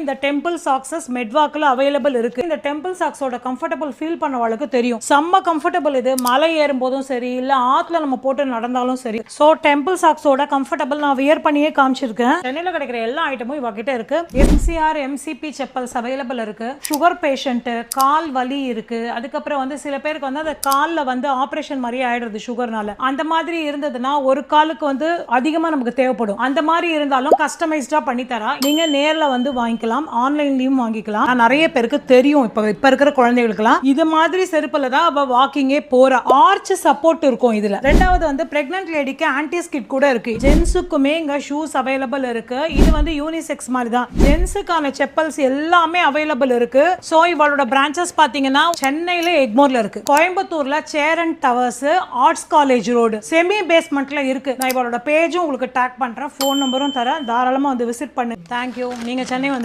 இந்த temple சாக்ஸஸ் மெட்வாக்கில் available இருக்கு? இந்த டெம்பிள் சாக்ஸோட கம்ஃபர்டபுள் ஃபீல் பண்ணவளுக்கு தெரியும். செம்ம கம்ஃபர்டபுள் இது. மலை ஏறும் போதும் சரி இல்ல ஆத்துல நம்ம போட்டு நடந்தாலும் சரி. ஸோ டெம்பிள் சாக்ஸோட கம்ஃபர்டபுள் நான் வியர் பண்ணியே காமிச்சிருக்கேன். சென்னையில் கிடைக்கிற எல்லா ஐட்டமும் இவகிட்ட இருக்கு. எம்சிஆர் எம்சிபி செப்பல்ஸ் அவைலபிள் இருக்கு. சுகர் பேஷண்ட் கால் வலி இருக்கு. அதுக்கப்புறம் வந்து சில பேருக்கு வந்து அந்த காலில் வந்து ஆப்ரேஷன் மாதிரியே ஆயிடுறது சுகர்னால அந்த மாதிரி இருந்ததுன்னா ஒரு காலுக்கு வந்து அதிகமாக நமக்கு தேவைப்படும். அந்த மாதிரி இருந்தாலும் கஸ்டமைஸ்டா பண்ணி தரா நீங்க நேர்ல வந்து வாங்கிக்கலாம். ஆன்லைன்லயும் வாங்கிக்கலாம். நிறைய பேருக்கு தெரியும். இப்ப இப்ப இருக்கிற குழந்தைகளுக்குலாம் இது மாதிரி செருப்புல தான் அவ வாக்கிங்கே போற. ஆர்ச் சப்போர்ட் இருக்கும் இதுல. ரெண்டாவது வந்து பிரெக்னன்ட் லேடிக்கு ஆன்டிஸ் கிட் கூட இருக்கு. ஜென்ஸுக்குமே இங்க ஷூஸ் அவைலபிள் இருக்கு. இது வந்து யூனிசெக்ஸ் மாதிரி தான். ஜென்ஸுக்கான செப்பல்ஸ் எல்லாமே அவைலபிள் இருக்கு. சோ இவளோட பிரான்ச்சஸ் பாத்தீங்கன்னா சென்னையில எக்மோர்ல இருக்கு. கோயம்புத்தூர்ல Cheran towers arts college road semi பேஸ்மெண்ட்ல இருக்கு. நான் இவளோட பேஜும் உங்களுக்கு டேக் பண்றேன். ஃபோன் நம்பரும் தரேன். தாராளமா வந்து விசிட் பண்ணு. தேங்க்யூ நீங்க சென்னை வந்து